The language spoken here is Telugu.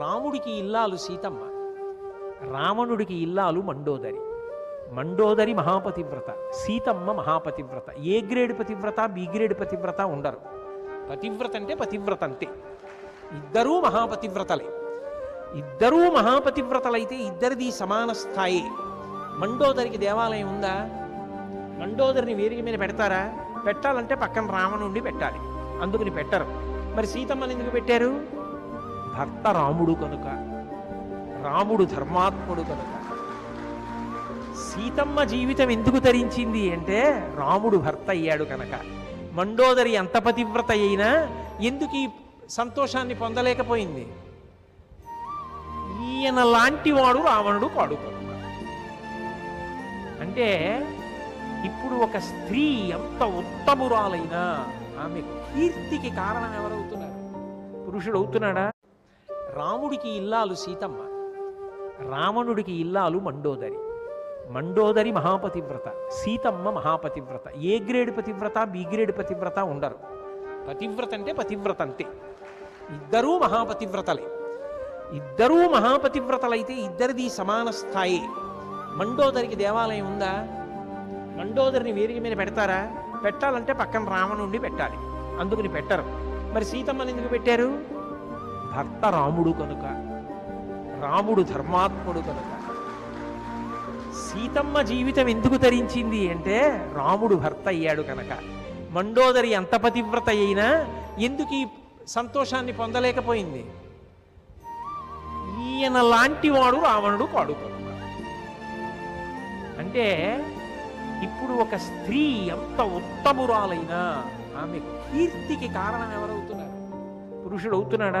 రాముడికి ఇల్లాలు సీతమ్మ రావణుడికి ఇల్లాలు మండోదరి. మండోదరి మహాపతివ్రత సీతమ్మ మహాపతివ్రత. ఏ గ్రేడ్ పతివ్రత బి గ్రేడ్ పతివ్రత ఉండరు. పతివ్రత అంటే పతివ్రత అంతే. ఇద్దరూ మహాపతివ్రతలే. ఇద్దరూ మహాపతివ్రతలైతే ఇద్దరిది సమాన స్థాయి. మండోదరికి దేవాలయం ఉందా? మండోదరిని వేదిక మీద పెడతారా? పెట్టాలంటే పక్కన రావణుడిని పెట్టాలి. అందుకని పెట్టరు. మరి సీతమ్మని ఎందుకు పెట్టారు? భర్త రాముడు కనుక రాముడు ధర్మాత్ముడు కనుక సీతమ్మ జీవితం ఎందుకు తరించింది అంటే రాముడు భర్త అయ్యాడు కనుక. మండోదరి ఎంత పతివ్రత అయినా ఎందుకు ఈ సంతోషాన్ని పొందలేకపోయింది? ఈయన లాంటి వాడు రావణుడు కాడు అంటే ఇప్పుడు ఒక స్త్రీ ఎంత ఉత్తమురాలైనా ఆమె కీర్తికి కారణం ఎవరవుతున్నారు? పురుషుడు అవుతున్నాడా? రాముడికి ఇల్లాలు సీతమ్మ రావణుడికి ఇల్లాలు మండోదరి. మండోదరి మహాపతివ్రత సీతమ్మ మహాపతివ్రత. ఏ గ్రేడ్ పతివ్రత? బి గ్రేడ్ పతివ్రత ఉండరు. పతివ్రత అంటే పతివ్రత అంతే ఇద్దరూ మహాపతివ్రతలే. ఇద్దరూ మహాపతివ్రతలైతే ఇద్దరిది సమాన స్థాయి. మండోదరికి దేవాలయం ఉందా? మండోదరిని వేదిక మీద పెడతారా? పెట్టాలంటే పక్కన రావణుండి పెట్టాలి. అందుకుని పెట్టరు. మరి సీతమ్మని ఎందుకు పెట్టారు? భర్త రాముడు కనుక రాముడు ధర్మాత్ముడు కనుక సీతమ్మ జీవితం ఎందుకు తరించింది అంటే రాముడు భర్త అయ్యాడు కనుక. మండోదరి ఎంత పతివ్రత అయినా ఎందుకు ఈ సంతోషాన్ని పొందలేకపోయింది? ఈయన లాంటి వాడు రావణుడు కాడు అంటే ఇప్పుడు ఒక స్త్రీ ఎంత ఉత్తమురాలైనా ఆమె కీర్తికి కారణం ఎవరవుతున్నారు? పురుషుడు అవుతున్నాడా?